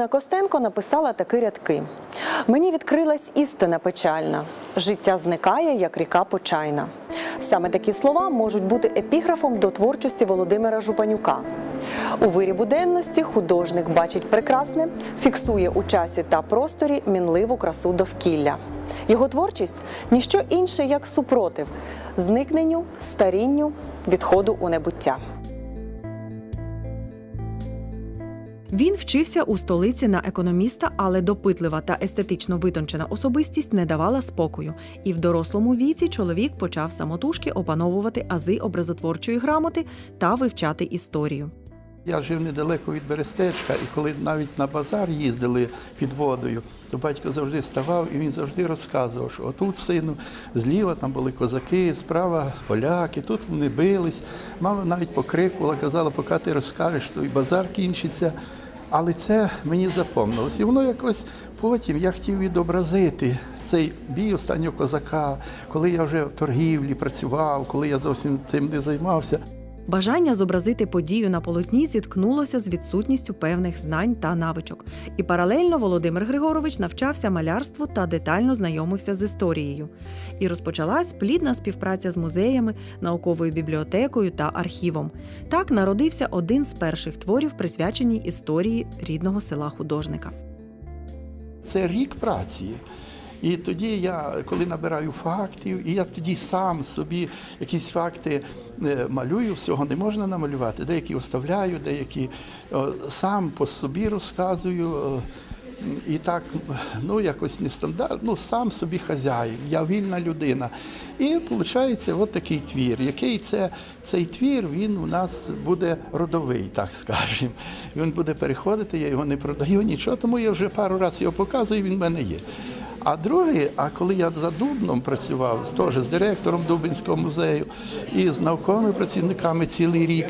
Колись Костенко написала такі рядки: Мені відкрилась істина печальна. Життя зникає, як ріка почайна. Саме такі слова можуть бути епіграфом до творчості Володимира Жупанюка. У вирі буденності художник бачить прекрасне, фіксує у часі та просторі мінливу красу довкілля. Його творчість ніщо інше, як супротив, зникненню, старінню, відходу у небуття. Він вчився у столиці на економіста, але допитлива та естетично витончена особистість не давала спокою. І в дорослому віці чоловік почав самотужки опановувати ази образотворчої грамоти та вивчати історію. Я жив недалеко від Берестечка, і коли навіть на базар їздили під водою, то батько завжди ставав і він завжди розказував, що отут, сину, зліва там були козаки, справа поляки, тут вони бились. Мама навіть покрикувала, казала, поки ти розкажеш, то і базар кінчиться. Але це мені запомнилось. І воно якось потім я хотів відобразити цей бій останнього козака, коли я вже в торгівлі працював, коли я зовсім цим не займався. Бажання зобразити подію на полотні зіткнулося з відсутністю певних знань та навичок. І паралельно Володимир Григорович навчався малярству та детально знайомився з історією. І розпочалась плідна співпраця з музеями, науковою бібліотекою та архівом. Так народився один з перших творів, присвяченій історії рідного села художника. Це рік праці. І тоді я, коли набираю фактів, і я тоді сам собі якісь факти е, малюю, всього не можна намалювати. Деякі оставляю, деякі сам по собі розказую. І так, ну якось нестандартно, ну сам собі хазяїн, я вільна людина. І виходить, от такий твір. Який це цей твір, він у нас буде родовий, так скажемо. Він буде переходити, я його не продаю, нічого, тому я вже пару разів його показую, він в мене є. А другий, а коли я за Дубном працював, теж з директором Дубинського музею і з науковими працівниками цілий рік,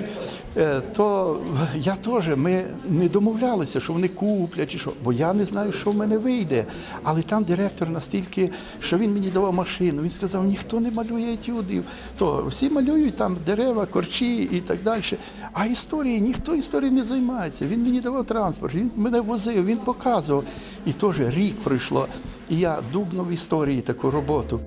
е, то я теж ми не домовлялися, що вони куплять чи що, бо я не знаю, що в мене вийде. Але там директор настільки, що він мені давав машину, він сказав, ніхто не малює етюдів, то всі малюють там дерева, корчі і так далі. А історії ніхто історією не займається. Він мені давав транспорт, він мене возив, він показував. І теж рік пройшло. І я дубнув в історії таку роботу.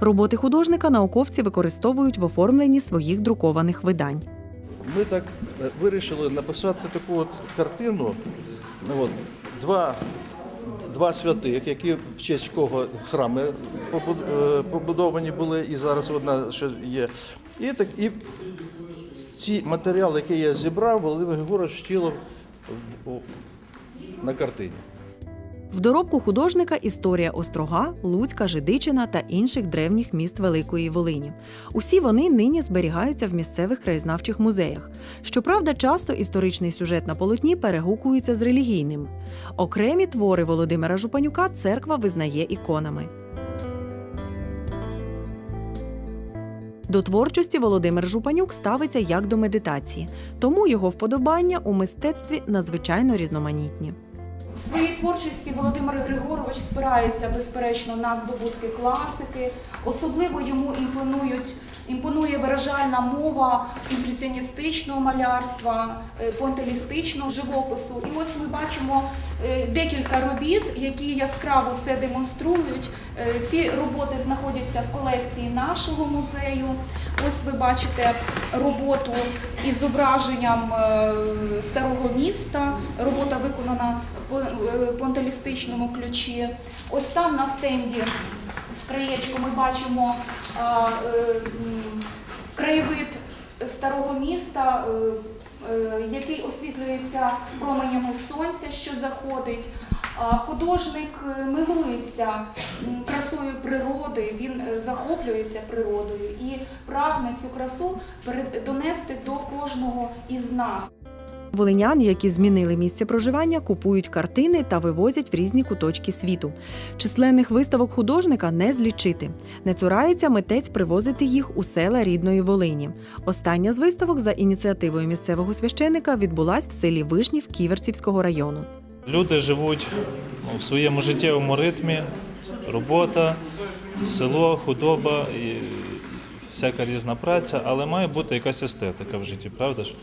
Роботи художника науковці використовують в оформленні своїх друкованих видань. Ми так е, вирішили написати таку от картину. Ну, от, два, два святих, які в честь кого храми е, побудовані були, і зараз одна ще є. І, так, і ці матеріали, які я зібрав, Володимир Григорович втілив на картині. В доробку художника історія Острога, Луцька, Жидичина та інших древніх міст Великої Волині. Усі вони нині зберігаються в місцевих краєзнавчих музеях. Щоправда, часто історичний сюжет на полотні перегукується з релігійним. Окремі твори Володимира Жупанюка церква визнає іконами. До творчості Володимир Жупанюк ставиться як до медитації, тому його вподобання у мистецтві надзвичайно різноманітні. В своїй творчості Володимир Григорович спирається безперечно на здобутки класики. Особливо йому імпонують, імпонує виражальна мова імпресіоністичного малярства, е, понтелістичного живопису. І ось ми бачимо декілька робіт, які яскраво це демонструють. Е, Ці роботи знаходяться в колекції нашого музею. Ось ви бачите роботу із зображенням е, старого міста. Робота виконана по е, ключі. Ось там на стенді з краєчку ми бачимо е, краєвид старого міста, е, е, який освітлюється променями сонця, що заходить. Художник е, милується красою природи, він захоплюється природою і прагне цю красу донести до кожного із нас. Волинян, які змінили місце проживання, купують картини та вивозять в різні куточки світу. Численних виставок художника не злічити. Не цурається митець привозити їх у села рідної Волині. Остання з виставок за ініціативою місцевого священика відбулась в селі Вишнів Ківерцівського району. Люди живуть в своєму життєвому ритмі, робота, село, худоба. І всяка різна праця, але має бути якась естетика в житті, правда ж?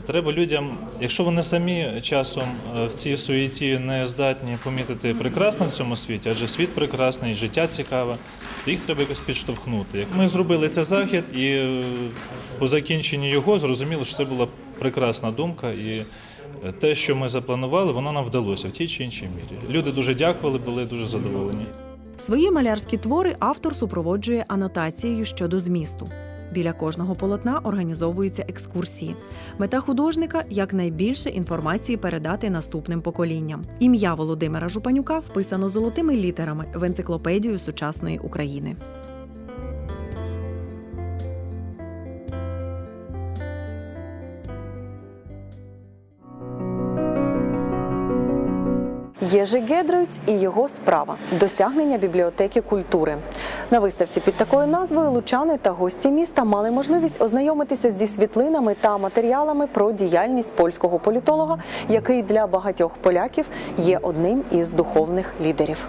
Треба людям, якщо вони самі часом е, в цій суєті не здатні помітити прекрасне в цьому світі, адже світ прекрасний, життя цікаве, то їх треба якось підштовхнути. Як ми зробили цей захід, і е, по закінченні його зрозуміло, що це була прекрасна думка, і е, те, що ми запланували, воно нам вдалося в тій чи іншій мірі. Люди дуже дякували, були дуже задоволені. Свої малярські твори автор супроводжує анотацією щодо змісту. Біля кожного полотна організовуються екскурсії. Мета художника якнайбільше інформації передати наступним поколінням. Ім'я Володимира Жупанюка вписано золотими літерами в енциклопедію сучасної України. Єжи Гедройць і його справа досягнення бібліотеки культури. На виставці під такою назвою лучани та гості міста мали можливість ознайомитися зі світлинами та матеріалами про діяльність польського політолога, який для багатьох поляків є одним із духовних лідерів.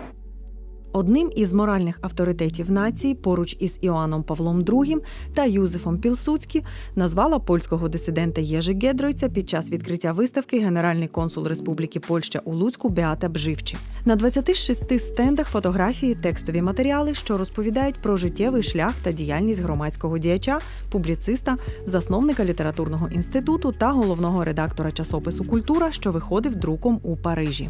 Одним із моральних авторитетів нації поруч із Іоанном Павлом II та Юзефом Пілсуцькі назвала польського дисидента Єжи Гедройця під час відкриття виставки генеральний консул Республіки Польща у Луцьку Беата Бживчі. На 26 стендах фотографії, текстові матеріали, що розповідають про життєвий шлях та діяльність громадського діяча, публіциста, засновника літературного інституту та головного редактора часопису Культура, що виходив друком у Парижі.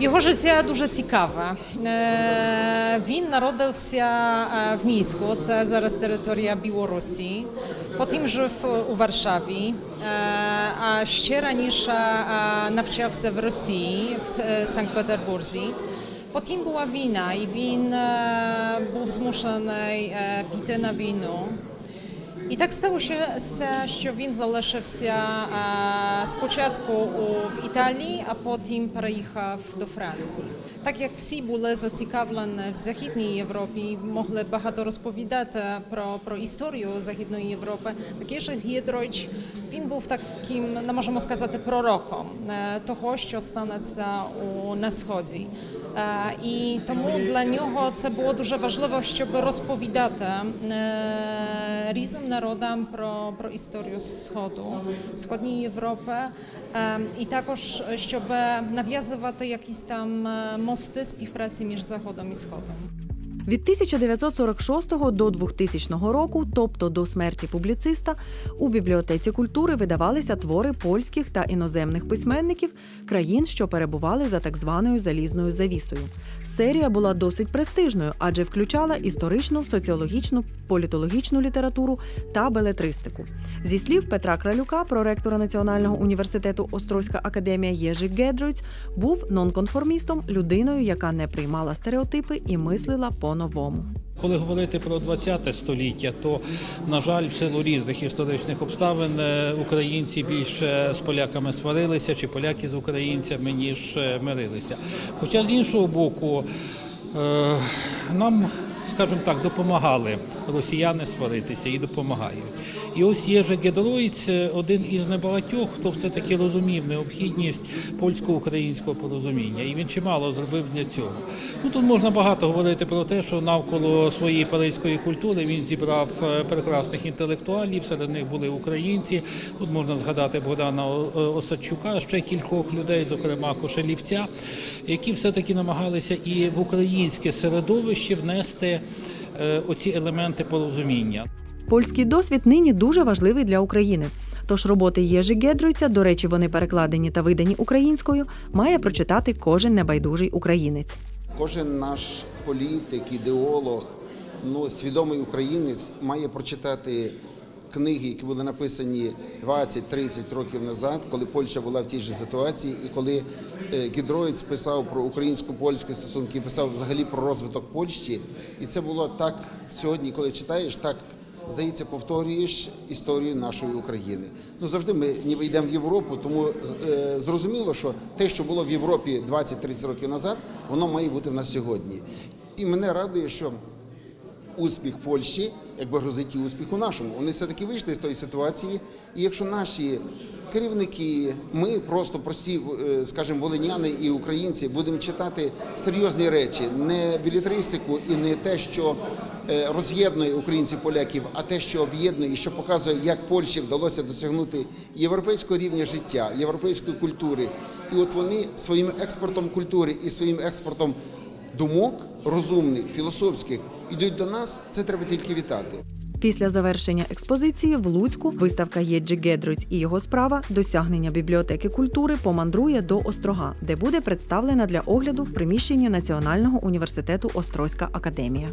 Його життя дуже цікаве. Е, Він народився е, в Мінську, це зараз територія Білорусі. Потім жив у Варшаві, е, а ще раніше е, навчався в Росії, в е, Санкт-Петербурзі. Потім була війна, і він е, був змушений е, піти на війну. І так сталося, що він залишився спочатку в Італії, а потім переїхав до Франції. Так як всі були зацікавлені в Західній Європі, могли багато розповідати про, про історію Західної Європи, такий же Гідройч, він був таким, не можемо сказати, пророком е, того, що станеться у на сході. Е, І тому для нього це було дуже важливо, щоб розповідати е, різним народам про, про історію Сходу, Сходньої Європи, е, і також щоб нав'язувати якісь там е, мости співпраці між Заходом і Сходом. Від 1946 до 2000 року, тобто до смерті публіциста, у бібліотеці культури видавалися твори польських та іноземних письменників країн, що перебували за так званою залізною завісою. Серія була досить престижною, адже включала історичну, соціологічну, політологічну літературу та белетристику. Зі слів Петра Кралюка, проректора Національного університету Острозька академія Єжи Гедройць, був нонконформістом, людиною, яка не приймала стереотипи і мислила по-новому. Коли говорити про ХХ століття, то на жаль, в силу різних історичних обставин е, українці більше з поляками сварилися, чи поляки з українцями, ніж е, мирилися. Хоча з іншого боку, е, нам, скажімо так, допомагали росіяни сваритися і допомагають. І ось Єжи Гедроїць один із небагатьох, хто все-таки розумів необхідність польсько-українського порозуміння. І він чимало зробив для цього. Ну тут можна багато говорити про те, що навколо своєї паризької культури він зібрав е, прекрасних інтелектуалів, серед них були українці. Тут можна згадати Богдана е, Осадчука, ще кількох людей, зокрема Кошелівця, які все-таки намагалися і в українське середовище внести е, оці елементи порозуміння. Польський досвід нині дуже важливий для України. Тож роботи Єжи Гедройця, до речі, вони перекладені та видані українською, має прочитати кожен небайдужий українець. Кожен наш політик, ідеолог, ну, свідомий українець має прочитати книги, які були написані 20-30 років назад, коли Польща була в тій же ситуації, і коли е, Гідроїць писав про українсько-польські стосунки, писав взагалі про розвиток Польщі. І це було так сьогодні, коли читаєш, так здається, повторюєш історію нашої України. Ну завжди ми ніби йдемо в Європу, тому е, зрозуміло, що те, що було в Європі 20-30 років назад, воно має бути в нас сьогодні. І мене радує, що успіх Польщі, якби грозить і успіху нашому. Вони все-таки вийшли з тої ситуації. І якщо наші керівники, ми просто прості, е, скажімо, волиняни і українці будемо читати серйозні речі, не білітаристику і не те, що роз'єднує українців поляків, а те, що об'єднує і що показує, як Польщі вдалося досягнути європейського рівня життя, європейської культури. І от вони своїм експортом культури і своїм експортом думок розумних, філософських ідуть до нас. Це треба тільки вітати. Після завершення експозиції в Луцьку виставка Єджі Гедруць і його справа досягнення бібліотеки культури помандрує до Острога, де буде представлена для огляду в приміщенні Національного університету Острозька академія.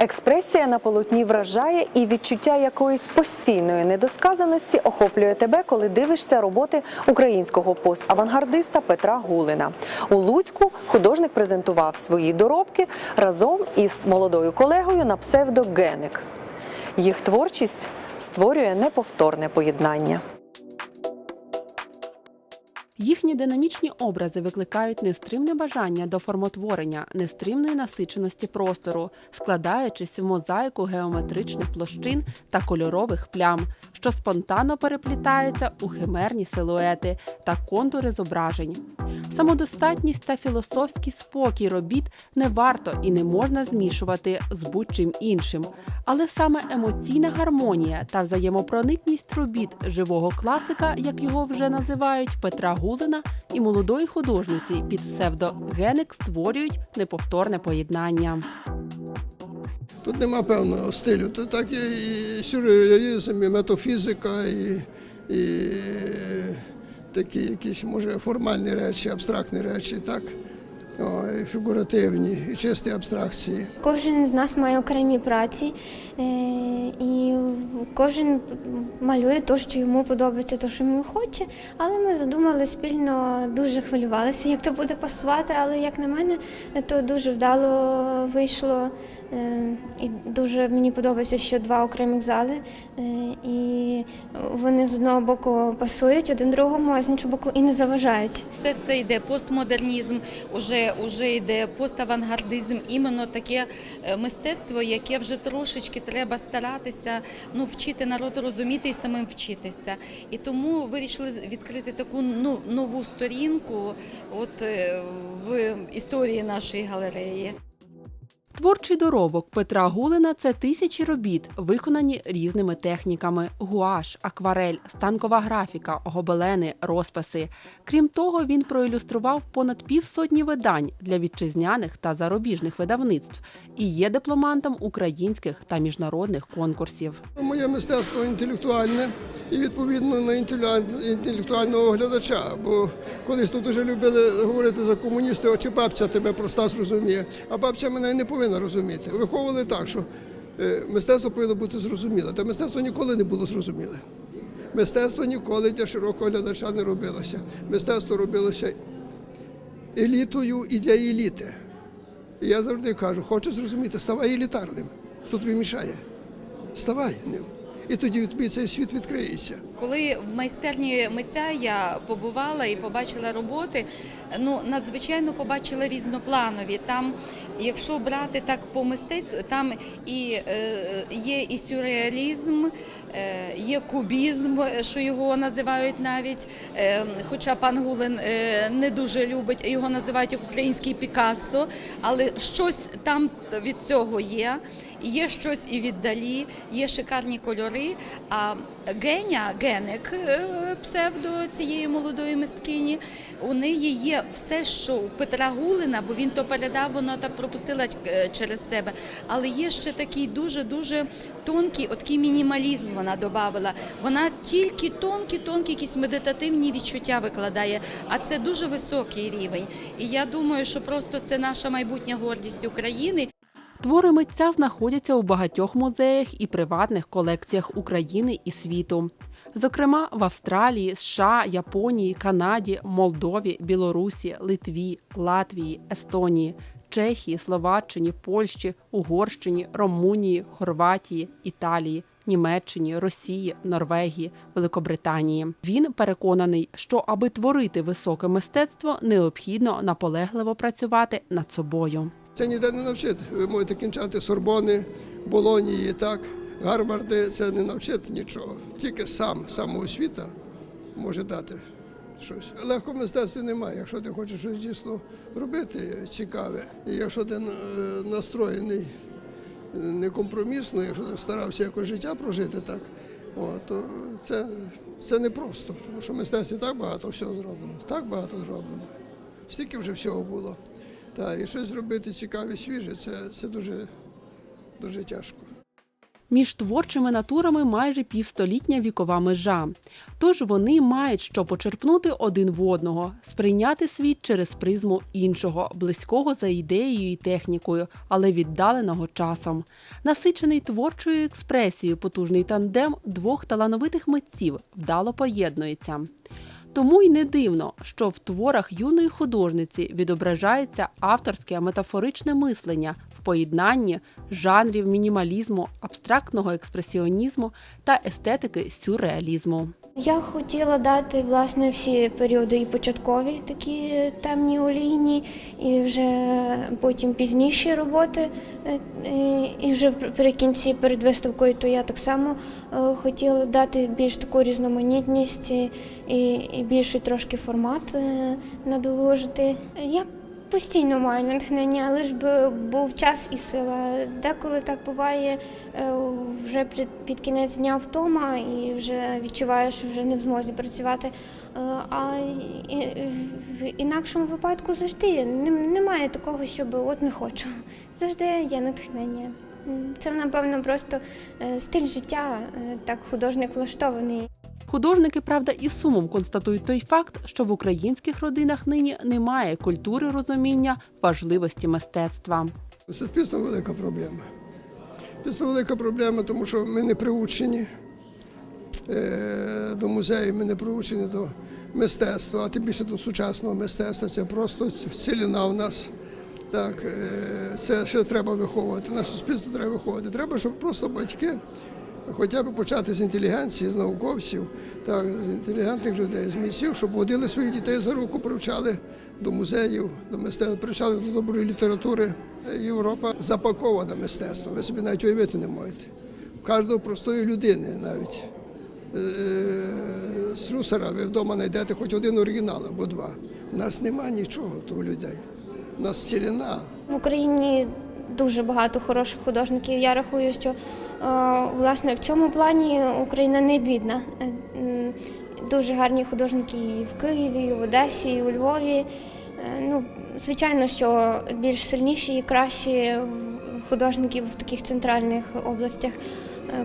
Експресія на полотні вражає і відчуття якоїсь постійної недосказаності охоплює тебе, коли дивишся роботи українського поставангардиста Петра Гулина. У Луцьку художник презентував свої доробки разом із молодою колегою на псевдо Геник. Їх творчість створює неповторне поєднання. Їхні динамічні образи викликають нестримне бажання до формотворення, нестримної насиченості простору, складаючись в мозаїку геометричних площин та кольорових плям, що спонтанно переплітаються у химерні силуети та контури зображень. Самодостатність та філософський спокій робіт не варто і не можна змішувати з будь-чим іншим, але саме емоційна гармонія та взаємопроникність робіт живого класика, як його вже називають, Петра Гулина і молодої художниці під псевдо Геник створюють неповторне поєднання. Тут нема певного стилю. Тут так і сюрреалізм, і метафізика, і, і такі якісь, може, формальні речі, абстрактні речі, так? О, і фігуративні, і чисті абстракції. Кожен з нас має окремі праці, е, і кожен малює те, що йому подобається, те, що йому хоче. Але ми задумали спільно, дуже хвилювалися, як це буде пасувати. Але як на мене, то дуже вдало вийшло. Е, І дуже мені подобається, що два окремих зали, е, і вони з одного боку пасують один другому, а з іншого боку і не заважають. Це все йде постмодернізм, уже, уже йде поставангардизм, іменно таке е, мистецтво, яке вже трошечки треба старатися ну, вчити народ розуміти і самим вчитися. І тому вирішили відкрити таку ну, нову сторінку от, в історії нашої галереї. Творчий доробок Петра Гулина це тисячі робіт, виконані різними техніками: гуаш, акварель, станкова графіка, гобелени, розписи. Крім того, він проілюстрував понад півсотні видань для вітчизняних та зарубіжних видавництв і є дипломантом українських та міжнародних конкурсів. Моє мистецтво інтелектуальне і відповідно на інтелектуального глядача. Бо колись тут дуже любили говорити за комуністів, а чи бабця тебе проста зрозуміє, а бабця мене не повинна розуміти. Виховували так, що е, мистецтво повинно бути зрозуміле. Та мистецтво ніколи не було зрозуміле. Мистецтво ніколи для широкого глядача не робилося. Мистецтво робилося елітою і для еліти. І я завжди кажу, хочеш зрозуміти, ставай елітарним. Хто тобі мішає? Ставай ним. І тоді тобі цей світ відкриється. Коли в майстерні митця я побувала і побачила роботи, ну надзвичайно побачила різнопланові. Там, якщо брати так по мистецтву, там і е, є і сюрреалізм, е, є кубізм, що його називають навіть. Е, хоча пан Гулин е, не дуже любить, його називають як український Пікассо, але щось там від цього є. Є щось і віддалі, є шикарні кольори. А Геня, Геник, е, псевдо цієї молодої мисткині, у неї є все, що у Петра Гулина, бо він то передав, вона так пропустила е, через себе. Але є ще такий дуже-дуже тонкий, такий мінімалізм вона додавала. Вона тільки тонкі, тонкі якісь медитативні відчуття викладає, а це дуже високий рівень. І я думаю, що просто це наша майбутня гордість України. Твори митця знаходяться у багатьох музеях і приватних колекціях України і світу. Зокрема, в Австралії, США, Японії, Канаді, Молдові, Білорусі, Литві, Латвії, Естонії, Чехії, Словаччині, Польщі, Угорщині, Румунії, Хорватії, Італії Німеччині, Росії, Норвегії, Великобританії. Він переконаний, що аби творити високе мистецтво, необхідно наполегливо працювати над собою. Це ніде не навчити. Ви можете кінчати Сорбони, Болонії, так, Гарварди, це не навчити нічого. Тільки сам, самоосвіта може дати щось. Легкого мистецтва немає, якщо ти хочеш щось дійсно робити цікаве. І якщо ти е, настроєний некомпромісно, якщо ти старався якось життя прожити так, о, то це, це непросто, тому що в мистецтві так багато всього зроблено, так багато зроблено. Стільки вже всього було. Та, і щось зробити цікаве, свіже, це, це дуже, дуже тяжко. Між творчими натурами майже півстолітня вікова межа. Тож вони мають що почерпнути один в одного, сприйняти світ через призму іншого, близького за ідеєю і технікою, але віддаленого часом. Насичений творчою експресією потужний тандем двох талановитих митців вдало поєднується. Тому й не дивно, що в творах юної художниці відображається авторське метафоричне мислення в поєднанні жанрів мінімалізму, абстрактного експресіонізму та естетики сюрреалізму. Я хотіла дати власне всі періоди і початкові такі темні олійні, і вже потім пізніші роботи. Е, е, І вже при кінці перед виставкою, то я так само е, хотіла дати більш таку різноманітність і, і, більший трошки формат надоложити. Я Постійно маю натхнення, лиш би був час і сила. Деколи так буває е, вже під- кінець дня втома і вже відчуваєш, що вже не в змозі працювати. Е, А в інакшому випадку завжди немає такого, щоб от не хочу. Завжди є натхнення. Це, напевно, просто е, стиль життя, так художник влаштований. Художники, правда, і сумом констатують той факт, що в українських родинах нині немає культури розуміння важливості мистецтва. Суспільство велика проблема. Суспільство велика проблема, тому що ми не приучені е, до музею, ми не приучені до мистецтва, а тим більше до сучасного мистецтва. Це просто ціліна в нас. Так, е, це ще треба виховувати. Наше суспільство треба виховувати. Треба, щоб просто батьки хоча б почати з інтелігенції, з науковців, так, з інтелігентних людей, з митців, щоб водили своїх дітей за руку, привчали до музеїв, до мистецтва, привчали до доброї літератури. Європа запакована мистецтвом. Ви собі навіть уявити не можете. Кожного простої людини навіть. Е, З русара ви вдома знайдете хоч один оригінал або два. У нас нема нічого того людей. У нас ціліна. В Україні дуже багато хороших художників. Я рахую, що е, власне в цьому плані Україна не бідна. Е, Дуже гарні художники і в Києві, і в Одесі, і у Львові. Е, Ну, звичайно, що більш сильніші і кращі художники в таких центральних областях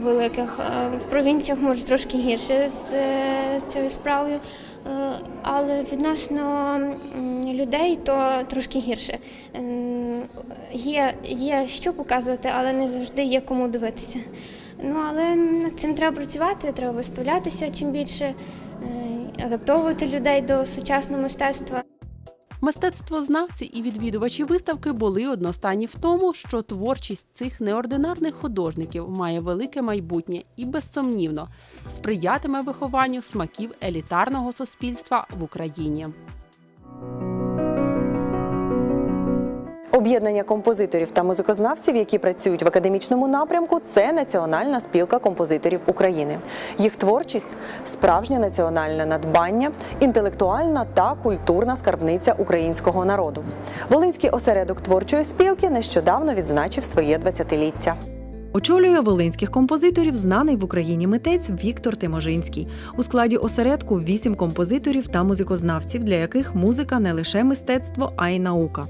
великих. В провінціях може трошки гірше з цією справою. Але відносно людей, то трошки гірше. Є, є що показувати, але не завжди є кому дивитися. Ну але над цим треба працювати, треба виставлятися чим більше, е, адаптовувати людей до сучасного мистецтва. Мистецтвознавці і відвідувачі виставки були одностайні в тому, що творчість цих неординарних художників має велике майбутнє і безсумнівно сприятиме вихованню смаків елітарного суспільства в Україні. Об'єднання композиторів та музикознавців, які працюють в академічному напрямку, це Національна спілка композиторів України. Їх творчість справжнє національне надбання, інтелектуальна та культурна скарбниця українського народу. Волинський осередок творчої спілки нещодавно відзначив своє 20-ліття. Очолює волинських композиторів знаний в Україні митець Віктор Тиможинський. У складі осередку вісім композиторів та музикознавців, для яких музика не лише мистецтво, а й наука.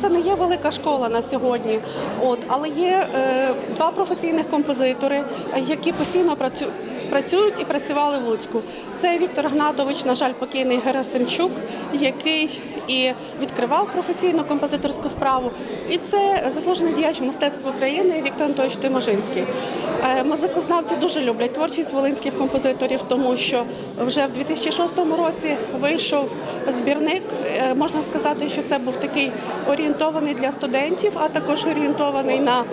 Це не є велика школа на сьогодні, от але є е, два професійних композитори, які постійно працю, працюють і працювали в Луцьку. Це Віктор Гнатович, на жаль, покійний Герасимчук, який і відкривав професійну композиторську справу. І це заслужений діяч мистецтва України Віктор Антонович Тиможинський. Е, музикознавці дуже люблять творчість волинських композиторів, тому що вже в 2006 році вийшов збірник. Е, Можна сказати, що це був такий орієнтований для студентів, а також орієнтований на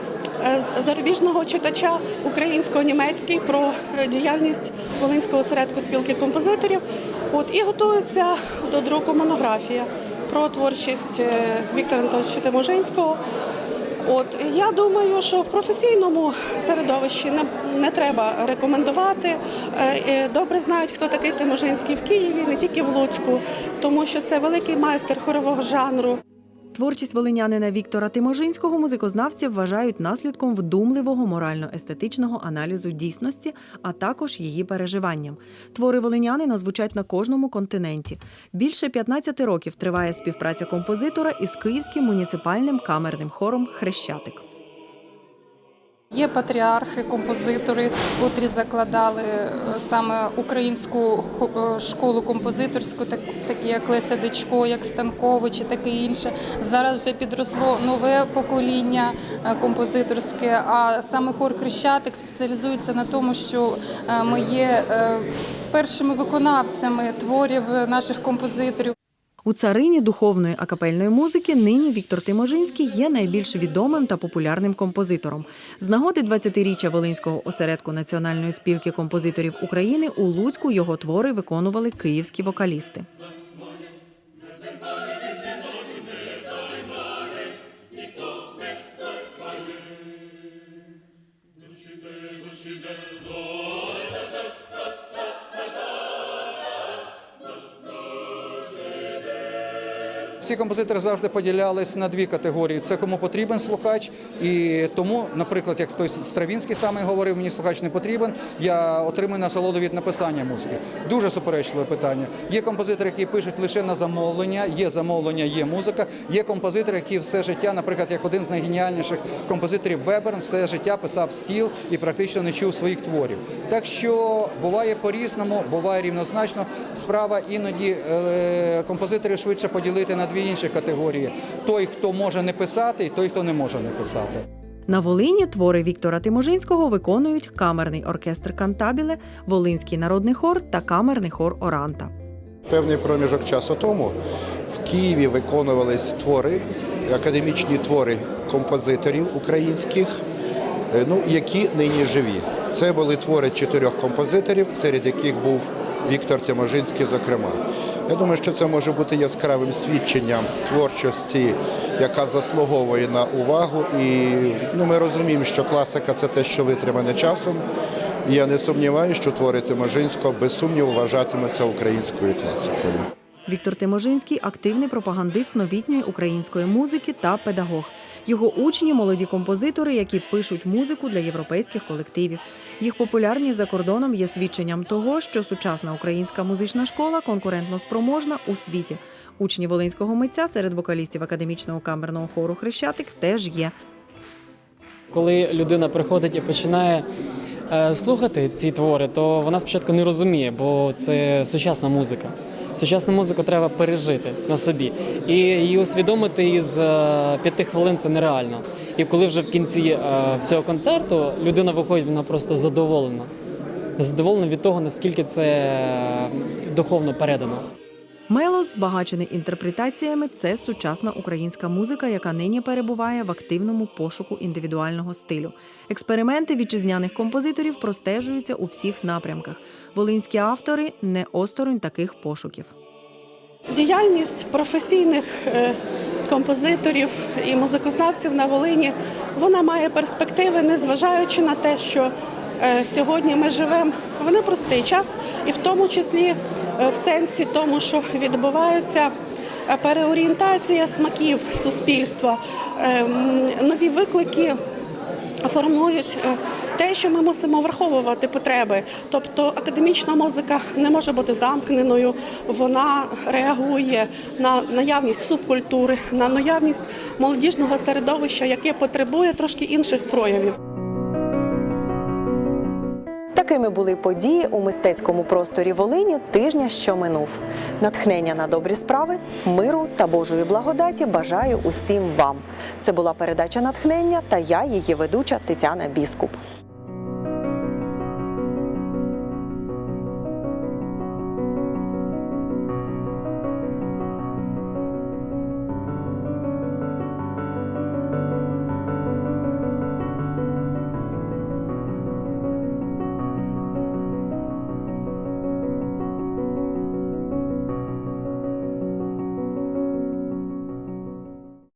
зарубіжного читача українсько-німецький про е, діяльність Волинського осередку спілки композиторів. От і готується до друку монографія про творчість е, Віктора Анатолійовича Тиможинського. От я думаю, що в професійному середовищі не, не треба рекомендувати. Е, е, Добре знають, хто такий Тиможинський в Києві, не тільки в Луцьку, тому що це великий майстер хорового жанру. Творчість волинянина Віктора Тиможинського музикознавці вважають наслідком вдумливого морально-естетичного аналізу дійсності, а також її переживанням. Твори волинянина звучать на кожному континенті. Більше 15 років триває співпраця композитора із Київським муніципальним камерним хором Хрещатик. Є патріархи, композитори, котрі закладали е, саме українську е, школу композиторську, такі як Леся Дичко, як Станкович і таке інше. Зараз вже підросло нове покоління е, композиторське, а саме хор Хрещатик спеціалізується на тому, що ми є першими виконавцями творів наших композиторів. У царині духовної акапельної музики нині Віктор Тиможинський є найбільш відомим та популярним композитором. З нагоди 20-річчя Волинського осередку Національної спілки композиторів України у Луцьку його твори виконували київські вокалісти. Всі композитори завжди поділялись на дві категорії: це кому потрібен слухач, і тому, наприклад, як той Стравінський саме говорив, мені слухач не потрібен. Я отримую насолоду від написання музики. Дуже суперечливе питання. Є композитори, які пишуть лише на замовлення, є замовлення, є музика. Є композитори, які все життя, наприклад, як один з найгеніальніших композиторів Веберн, все життя писав стіл і практично не чув своїх творів. Так що буває по-різному, буває рівнозначно. Справа іноді е, композиторів швидше поділити на дві інші категорії: той, хто може не писати, і той, хто не може не писати. На Волині твори Віктора Тиможинського виконують камерний оркестр Кантабіле, Волинський народний хор та камерний хор Оранта. Певний проміжок часу тому в Києві виконувались твори, академічні твори композиторів українських, е, ну, які нині живі. Це були твори чотирьох композиторів, серед яких був Віктор Тиможинський, зокрема. Я думаю, що це може бути яскравим свідченням творчості, яка заслуговує на увагу. І ну, ми розуміємо, що класика це те, що витримане часом. І я не сумніваюся, що твори Тиможинського без сумніву вважатиметься українською класикою. Віктор Тиможинський активний пропагандист новітньої української музики та педагог. Його учні молоді композитори, які пишуть музику для європейських колективів. Їх популярність за кордоном є свідченням того, що сучасна українська музична школа конкурентно спроможна у світі. Учні волинського митця серед вокалістів академічного камерного хору Хрещатик теж є. Коли людина приходить і починає е, слухати ці твори, то вона спочатку не розуміє, бо це сучасна музика. Сучасну музику треба пережити на собі. І її усвідомити із е, п'яти хвилин це нереально. І коли вже в кінці е, цього концерту людина виходить, вона просто задоволена. Задоволена від того, наскільки це е, духовно передано. Мелос, збагачений інтерпретаціями, це сучасна українська музика, яка нині перебуває в активному пошуку індивідуального стилю. Експерименти вітчизняних композиторів простежуються у всіх напрямках. Волинські автори не осторонь таких пошуків. Діяльність професійних е, композиторів і музикознавців на Волині вона має перспективи, незважаючи на те, що е, сьогодні ми живемо в непростий час, і в тому числі в сенсі тому, що відбувається е, переорієнтація смаків суспільства, е, нові виклики формують е, те, що ми мусимо враховувати потреби. Тобто академічна музика не може бути замкненою, вона реагує на наявність субкультури, на наявність молодіжного середовища, яке потребує трошки інших проявів. Такими були події у мистецькому просторі Волині тижня, що минув. Натхнення на добрі справи, миру та Божої благодаті бажаю усім вам. Це була передача натхнення та я, її ведуча Тетяна Біскуп.